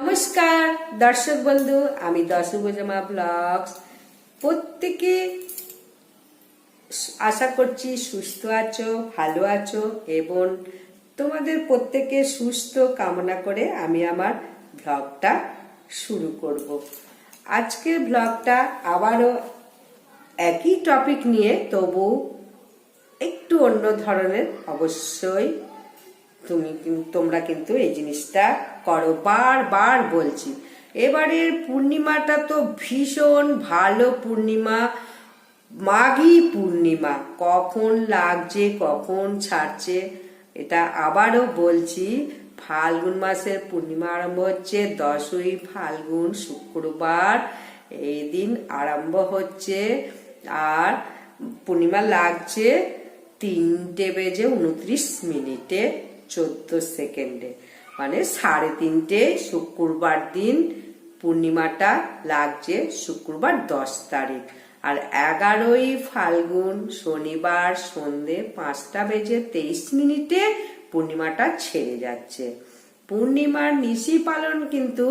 নমস্কার, দর্শক বন্ধু, আমি দশভুজমা ব্লগস। প্রত্যেকে আশা করছি সুস্থ আছো, ভালো আছো, এবং তোমাদের প্রত্যেকে সুস্থ কামনা করে আমি আমার ব্লগটা শুরু করব। আজকের ব্লগটা আবারও একই টপিক নিয়ে, তবু একটু অন্য ধরনের। অবশ্যই তুমি তোমরা কিন্তু এই জিনিসটা করো, বারবার বলছি। এবারের পূর্ণিমাটা তো ভীষণ ভালো পূর্ণিমা, মাঘী পূর্ণিমা। কখন লাগছে, কখন ছাড়ছে, এটা আবারও বলছি, ফাল্গুন মাসের পূর্ণিমা আরম্ভ হচ্ছে, দশই ফাল্গুন শুক্রবার, এই দিন আরম্ভ হচ্ছে, আর পূর্ণিমা লাগছে তিনটে বেজে উনত্রিশ মিনিটে চোদ্দ সেকেন্ডে। মানে সাড়ে তিনটে, শুক্রবার দিন পূর্ণিমাটা লাগছে শুক্রবার দশ তারিখ। আর এগারোই ফাল্গুন শনিবার সন্ধে পাঁচটা বেজে তেইশ মিনিটে পূর্ণিমাটা ছেড়ে যাচ্ছে। পূর্ণিমার নিশি পালন কিন্তু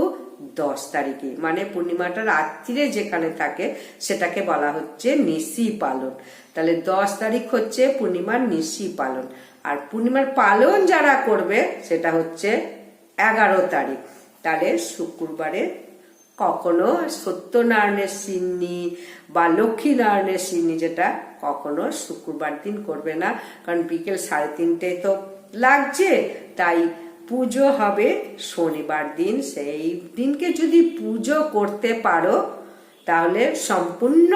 দশ তারিখে মানে পূর্ণিমাটা রাত্রিরে যেখানে থাকে সেটাকে বলা হচ্ছে নিশি পালন। তাহলে দশ তারিখ হচ্ছে পূর্ণিমার নিশি পালন। আর পূর্ণিমার পালন যারা করবে সেটা হচ্ছে এগারো তারিখ। তাহলে শুক্রবারে কখনো সত্যনারায়ণের সিন্নি বা লক্ষ্মীনারায়ণের সিন্নি যেটা কখনো শুক্রবার দিন করবে না, কারণ বিকেল সাড়ে তিনটে তো লাগছে, তাই পুজো হবে শনিবার দিন। সেই দিনকে যদি পুজো করতে পারো, তাহলে সম্পূর্ণ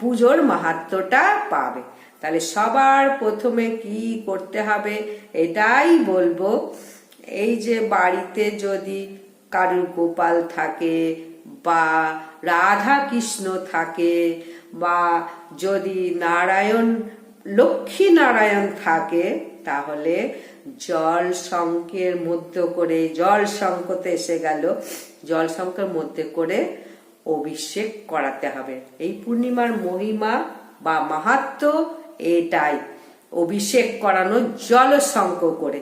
পুজোর মাহাত্মটা পাবে। তাহলে সবার প্রথমে কি করতে হবে, এটাই বলব। এই যে বাড়িতে যদি কারুর গোপাল থাকে বা রাধা কৃষ্ণ থাকে বা যদি নারায়ণ, লক্ষ্মী নারায়ণ থাকে, তাহলে জল শঙ্কের মধ্যে করে, জল শঙ্কতে এসে গেল, জল শঙ্কের মধ্যে করে অভিষেক করাতে হবে। এই পূর্ণিমার মহিমা বা মাহাত্ম এটাই, অভিষেক করানো জল শঙ্ক করে।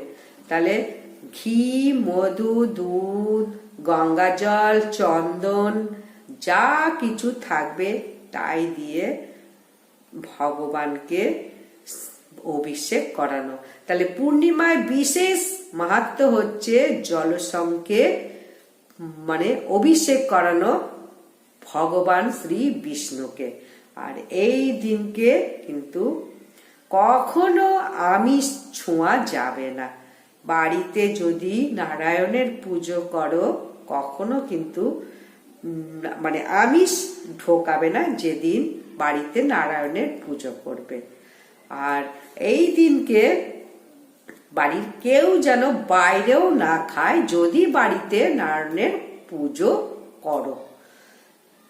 তাহলে ঘি মধু দুধ গঙ্গা জল চন্দন, যা কিছু থাকবে তাই দিয়ে ভগবানকে অভিষেক করানো। তাহলে পূর্ণিমায় বিশেষ মাহাত্ম হচ্ছে জলসংকে মানে অভিষেক করানো ভগবান শ্রী বিষ্ণুকে। আর এই দিনকে কিন্তু কখনো আমিষ ছোঁয়া যাবে না। বাড়িতে যদি নারায়ণের পুজো করো, কখনো কিন্তু মানে আমিষ ঢোকাবে না যেদিন বাড়িতে নারায়ণের পুজো করবে। আর এই দিনকে বাড়ির কেউ যেন বাইরেও না খায়, যদি বাড়িতে নারায়ণের পুজো করো।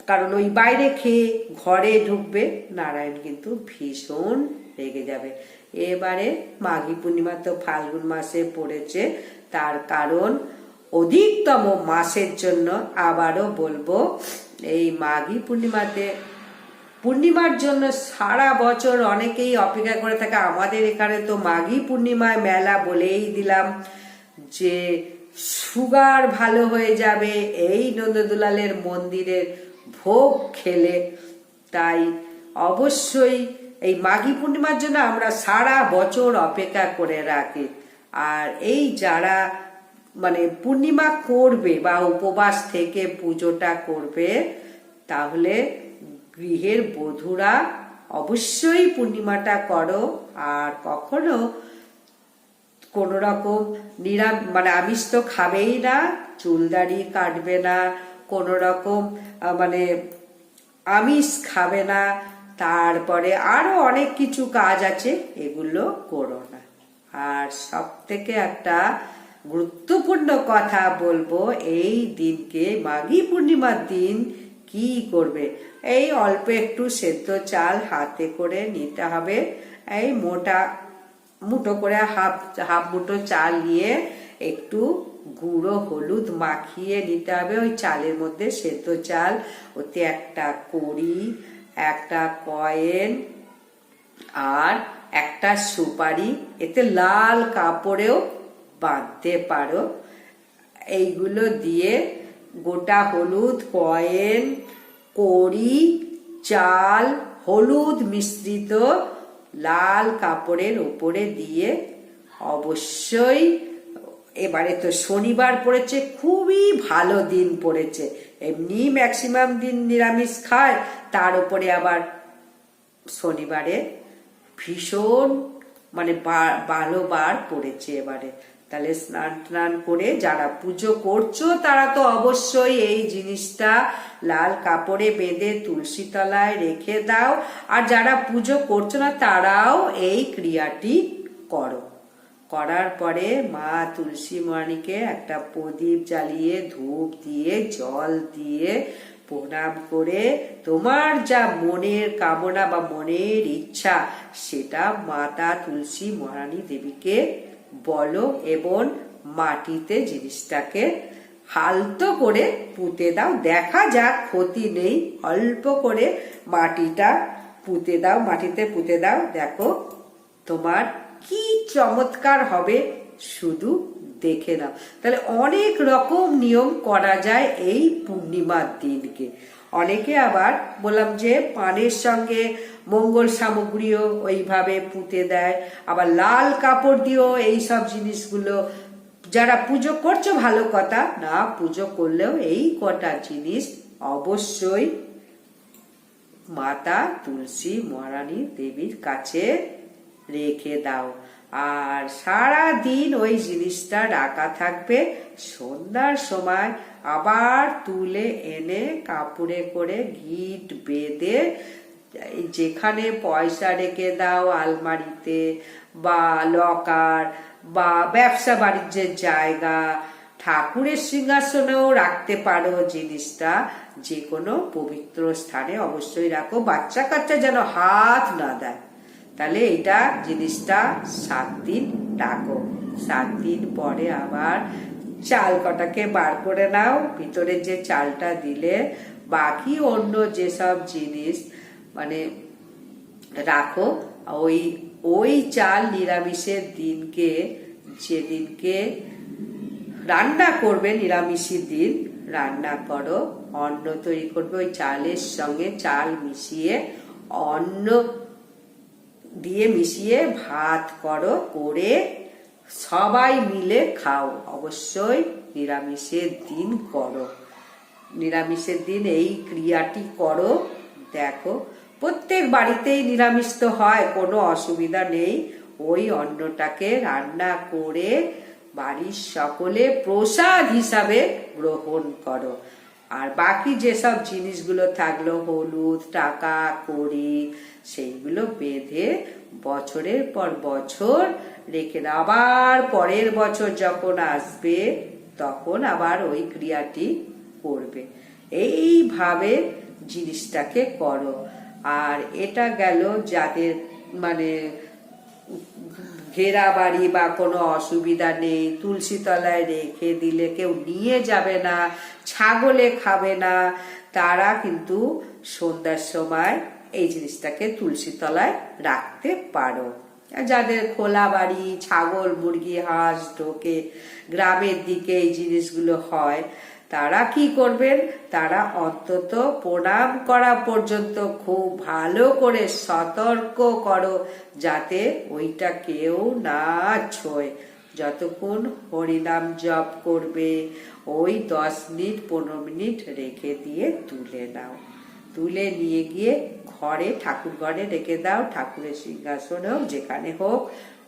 কারণ ওই বাইরে খেয়ে ঘরে ঢুকবে, নারায়ণ কিন্তু ভীষণ রেগে যাবে। এবারে মাঘী পূর্ণিমা তো ফাল্গুন মাসে পড়েছে, তার কারণ অধিকতম মাসের জন্য আবারও বলব, এই মাঘী পূর্ণিমাতে, পূর্ণিমার জন্য সারা বছর অনেকেই অপেক্ষা করে থাকে, আমাদের এখানে তো মাঘী পূর্ণিমায় মেলা বলেই দিলাম যে সুগার ভালো হয়ে যাবে, এই নন্দদুলালের মন্দিরের ভোগ খেলে, তাই অবশ্যই এই মাঘী পূর্ণিমার জন্য আমরা সারা বছর অপেক্ষা করে রাখি। আর এই যারা মানে পূর্ণিমা করবে বা উপবাস থেকে পুজোটা করবে, তাহলে গৃহের বধূরা অবশ্যই পূর্ণিমাটা করো। আর কখনো কোন রকম নিরাম মানে আমিষ তো খাবেই না চুলদাড়ি কাটবে না, কোন রকম মানে আমিষ খাবে না তারপরে আরও অনেক কিছু কাজ আছে, এগুলো করো না। আর সব থেকে একটা গুরুত্বপূর্ণ কথা বলব, এই দিনকে মাঘী পূর্ণিমার দিন কি করবে? এই অল্প একটু সেদ্ধ চাল হাতে করে নিতে হবে। এই মোটা মুঠো করে হাফ হাফ মুঠো চাল নিয়ে একটু গুঁড়ো হলুদ মাখিয়ে নিতে হবে। ওই চালের মধ্যে সেদ্ধ চাল ওতে একটা কড়ি একটা কয়েন আর একটা সুপারি। এতে লাল কাপড়েও বাঁধতে পারো। এইগুলো দিয়ে গোটা হলুদ কয়েন, কড়ি, চাল, হলুদ মিশ্রিত লাল কাপড়ের ওপরে দিয়ে অবশ্যই এবারে তো শনিবার পড়েছে, খুবই ভালো দিন পড়েছে। এমনি ম্যাক্সিমাম দিন নিরামিষ খায়, তার উপরে আবার শনিবারে ভীষণ মানে ভালো বার পড়েছে এবারে। তাহলে স্নান টান করে যারা পুজো করছ, তারা তো অবশ্যই এই জিনিসটা লাল কাপড়ে বেঁধে তুলসী তলায় রেখে দাও। আর যারা পুজো করছ না, তারাও এই ক্রিয়াটি করো। করার পরে মা তুলসী মণিকে একটা প্রদীপ জ্বালিয়ে, ধূপ দিয়ে, জল দিয়ে প্রণাম করে, তোমার যা মনের কামনা বা মনের ইচ্ছা, সেটা মাতা তুলসী মহারানী দেবীকে বলো এবং মাটিতে জিনিসটাকে হালতো করে পুঁতে দাও। দেখা যাক, ক্ষতি নেই। অল্প করে মাটিটা পুঁতে দাও, মাটিতে পুঁতে দাও। দেখো, তোমার চমৎকার হবে, শুধু দেখে নাও। তাহলে অনেক রকম নিয়ম করা যায় এই পূর্ণিমার দিনকে। অনেকে আবার বললাম যে পানের সঙ্গে মঙ্গল সামগ্রীও ওইভাবে পুঁতে দেয়, আবার লাল কাপড় দিয়েও এই সব জিনিসগুলো। যারা পুজো করছ, ভালো কথা, না পুজো করলেও এই কটা জিনিস অবশ্যই মাতা, তুলসী, মহারানী দেবীর কাছে রেখে দাও। আর সারা দিন ওই জিনিসটা রাখা থাকবে। সন্ধ্যার সময় আবার তুলে এনে কাপড়ে করে গিট বেঁধে, যেখানে পয়সা রেখে দাও আলমারিতে বা লকার বা ব্যবসা বাণিজ্যের জায়গা, ঠাকুরের সিংহাসনেও রাখতে পারো জিনিসটা। যে কোনো পবিত্র স্থানে অবশ্যই রাখো। বাচ্চা কাচ্চা যেন হাত না দেয়। তাহলে এটা জিনিসটা সাত দিন রাখো সাত দিন পরে আবার চাল কটাকে বার করে নাও, ভিতরে যে চালটা দিলে বাকি অন্য যেসব জিনিস মানে রাখো, ওই ওই চাল নিরামিষের দিনকে, যেদিনকে রান্না করবে নিরামিষের দিন, রান্না করো, অন্ন তৈরি করবে, ওই চালের সঙ্গে চাল মিশিয়ে অন্ন দিয়ে মিশিয়ে ভাত করো, করে সবাই মিলে খাও। অবশ্যই নিরামিষের দিন করো। নিরামিষের দিন এই ক্রিয়াটি করো। দেখো, প্রত্যেক বাড়িতেই নিরামিষ তো হয়, কোনো অসুবিধা নেই। ওই অন্নটাকে রান্না করে বাড়ির সকলে প্রসাদ হিসাবে গ্রহণ করো। আর বাকি যেসব জিনিসগুলো থাকল, হলুদ, টাকা, কড়ি, সেইগুলো বেঁধে বছরের পর বছর রেখে আবার পরের বছর যখন আসবে, তখন আবার ওই ক্রিয়াটি করবে। এইভাবে জিনিসটাকে করো। আর এটা গেল যাদের মানে ঘেরা বাড়ি বা কোনো অসুবিধা নেই, তুলসী তলায় রেখে দিলে কেউ নিয়ে যাবে না, ছাগলে খাবে না, তারা কিন্তু সন্ধ্যার সময় এই জিনিসটাকে তুলসী তলায় রাখতে পারো। যাদের খোলা বাড়ি, ছাগল, মুরগি, হাঁস ঢোকে, গ্রামের দিকে এই জিনিসগুলো হয়, তারা কি করবেন? তারা অন্তত প্রণাম করা পর্যন্ত খুব ভালো করে সতর্ক করো, যাতে ওইটা কেউ না ছোয়। যতক্ষণ হরিনাম জপ করবে, ওই দশ মিনিট, পনেরো মিনিট রেখে দিয়ে তুলে নাও। তুলে নিয়ে গিয়ে ঘরে, ঠাকুর ঘরে রেখে দাও, ঠাকুরের সিংহাসনে হোক, যেখানে হোক,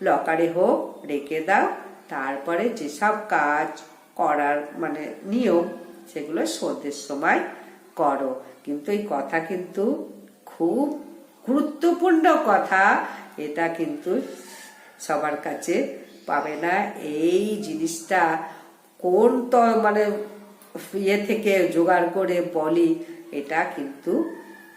লকারে হোক, রেখে দাও। তারপরে যেসব কাজ করার মানে নিয়ম, সেগুলো সন্ধ্যের সময় করো। কিন্তু এই কথা কিন্তু খুব গুরুত্বপূর্ণ কথা। এটা কিন্তু সবার কাছে পাবে না। এই জিনিসটা কোন তো মানে ইয়ে থেকে জোগাড় করে বলি, এটা কিন্তু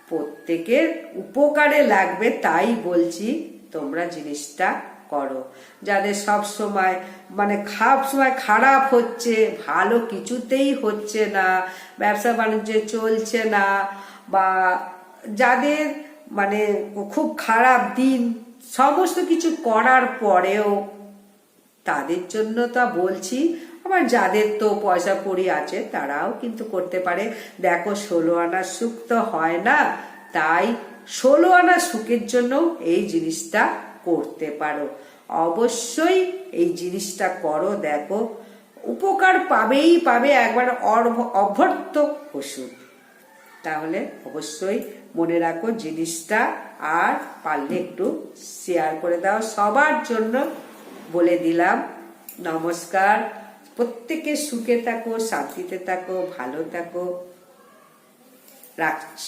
প্রত্যেকের উপকারে লাগবে তাই বলছি, তোমরা জিনিসটা করো। যাদের সব সময় মানে খাপ সময় খারাপ হচ্ছে, ভালো কিছুতেই হচ্ছে না, ব্যবসা বাণিজ্য চলছে না, বা যাদের মানে খুব খারাপ দিন, সমস্ত কিছু করার পরেও তাদের জন্য তা বলছি আবার যাদের তো পয়সা কড়ি আছে, তারাও কিন্তু করতে পারে। দেখো, ষোলো আনা সুখ তো হয় না, তাই ষোলো আনা সুখের জন্য এই জিনিসটা করতে পারো। অবশ্যই এই জিনিসটা করো, দেখো, উপকার পাবেই পাবে একবার অভ্যর্থ ওষুধ তাহলে অবশ্যই মনে রাখো, জিনিসটা আর পারলে একটু শেয়ার করে দাও। সবার জন্য বলে দিলাম। নমস্কার। প্রত্যেকে সুখে থাকো শান্তিতে থাকো ভালো থাকো। রাখছি।